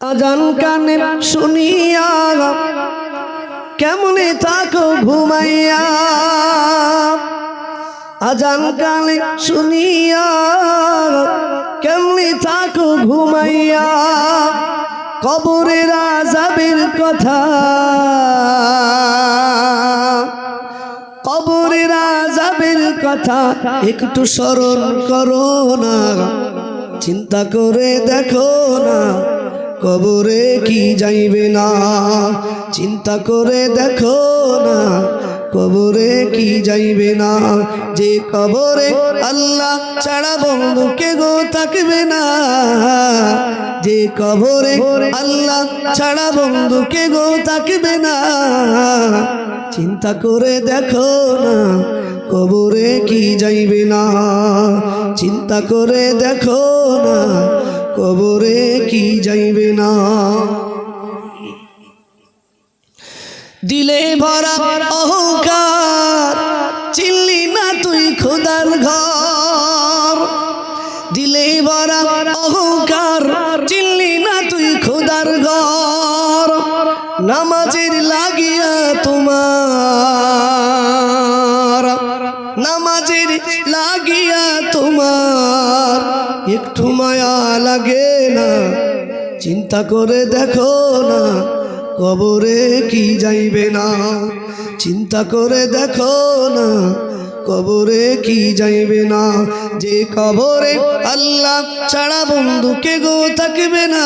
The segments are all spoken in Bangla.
আজান কানে শুনিয়া কেমনে থাকো ঘুমাইয়া? আজান কানে শুনিয়া কেমনে থাকো ঘুমাইয়া? কবরের আজাবের কথা। কবরের আজাবের কথা একটু স্মরণ করো না। চিন্তা করে দেখো না, কবরে কি যাইবে না। চিন্তা করে দেখো না, কবরে কি যাইবে না। যে কবরে আল্লাহ ছাড়া বন্ধুকে গো থাকবে না, যে কবরে আল্লাহ ছাড়া বন্ধুকে গো থাকবে না। চিন্তা করে দেখো না কবরে কি যাইবে না? চিন্তা করে দেখো না, কবরে কি যাইবে না? দিলে ভরা অহংকার একটু মায়া লাগে না, চিন্তা করে দেখো না, কবরে কি যাইবে না। চিন্তা করে দেখো না, কবরে কি যাইবে না। যে কবরে আল্লাহ ছাড়া বন্ধুকে গো থাকবে না,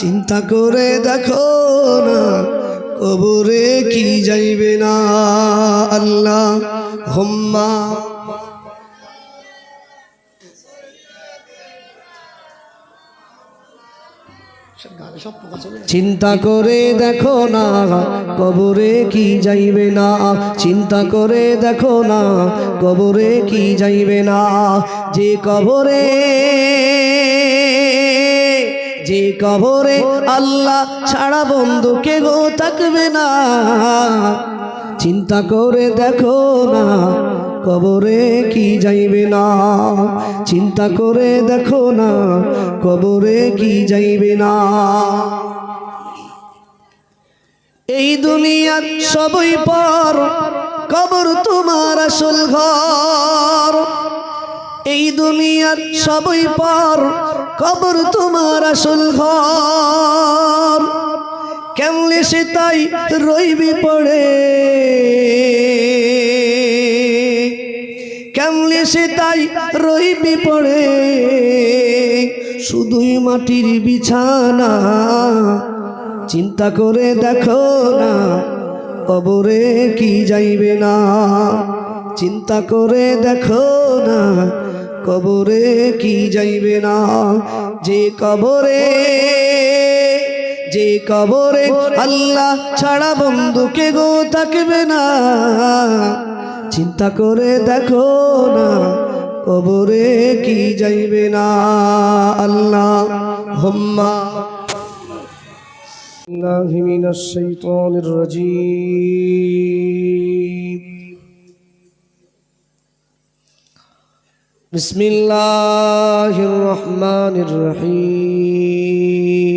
চিন্তা করে দেখো না, কবরে কি যাইবে না। আল্লাহ হোম্মা চিন্তা করে দেখো না, কবরে কি যাইবে না। চিন্তা করে দেখো না, কবরে কি যাইবে না। যে কবরে যে কবরে আল্লাহ ছাড়া বন্ধুকে গো থাকবে না। চিন্তা করে দেখো না কবরে কি যাইবে না? চিন্তা করে দেখো না, কবরে কি যাইবে না? এই দুনিয়ার সবই পর, কবর তোমার আসল ঘর। এই দুনিয়ার সবই পর, কবর তোমার আসল ঘর। কেমনে সে তাই রইবি পড়ে? কেমনে সে তাই রইবি পড়ে। শুধুই মাটির বিছানা। চিন্তা করে দেখো না, কবরে কি যাইবে না। চিন্তা করে দেখো না, কবরে কি যাইবে না। যে কবরে যে কবরে আল্লাহ ছাড়া বন্ধুকে গো থাকবে না। চিন্তা করে দেখো না কবরে কি যাইবে না আল্লাহ হোম্মা الله من الشيطان الرجيم بسم الله الرحمن الرحيم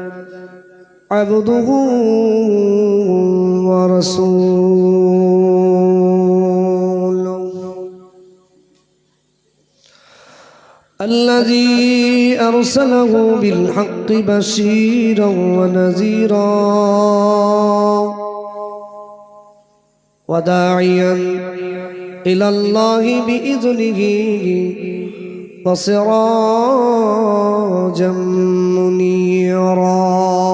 عبده ورسوله. الذي أرسله بالحق بشيرا ونذيرا وداعيا إلى الله بإذنه وسراجا منيرا.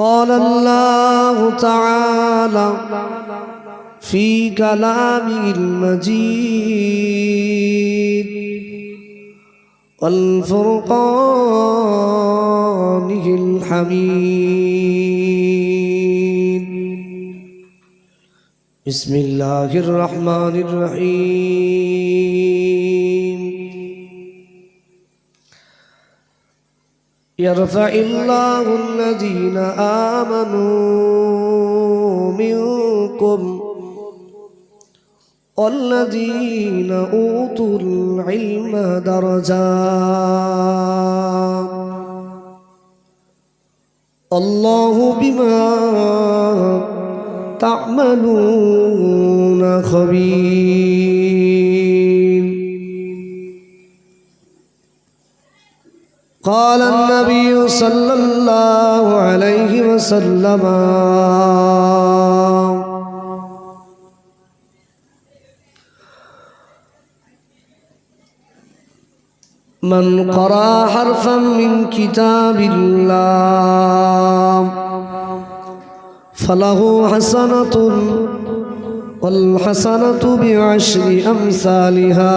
قال الله تعالى في كلامه المجيد والفرقانه الحميد. بسم الله الرحمن الرحيم. يرفع الله الذين آمنوا منكم والذين أوتوا العلم درجات الله بما تعملون خبير قال النبي صلى الله عليه وسلم. من قرأ حرفا من كتاب الله فله حسنة والحسنة بعشر أمثالها.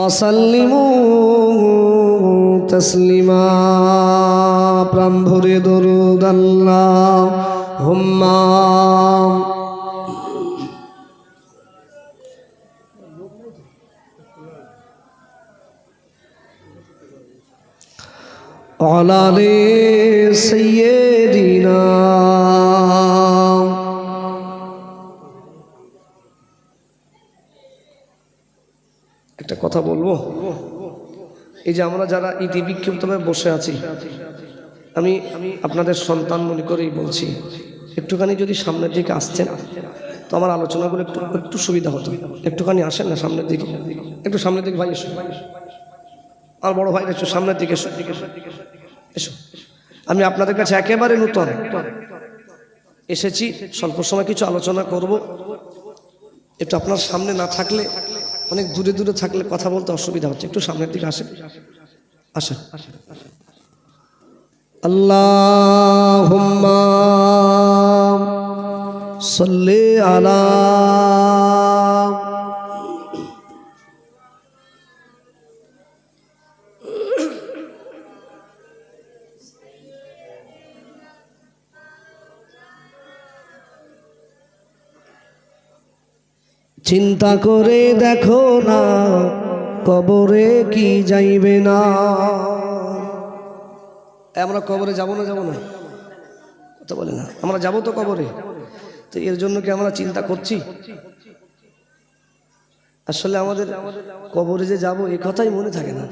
وسلموا تسليما برمبر درود اللهم على سيدنا কথা বলব? এই যে আমরা যারা ইতি বিক্ষিপ্তভাবে বসে আছি, আমি আপনাদের সন্তান মনে করেই বলছি, একটুখানি যদি সামনের দিকে আসছেন তো আমার আলোচনাগুলো একটু একটু সুবিধা হতো। একটুখানি আসেন না সামনের দিকে? একটু সামনের দিকে ভাই এসো। আমার বড় ভাই এসো সামনের দিকে এসো। এসো। আমি আপনাদের কাছে একেবারে নূতন। এসেছি, স্বল্প সময় কিছু আলোচনা করব। একটু আপনার সামনে না থাকলে অনেক দূরে দূরে থাকলে কথা বলতে অসুবিধা হচ্ছে। একটু সামনের দিকে আসে আসে আল্লাহ সাল্লি আলা চিন্তা করে দেখো না, কবরে কি যাইবে না। আমরা কবরে যাব না, যাব না? কথা বলে না। আমরা যাব তো কবরে। তো এর জন্য কি আমরা চিন্তা করছি? আসলে আমাদের কবরে যে যাব, এ কথাই মনে থাকে না।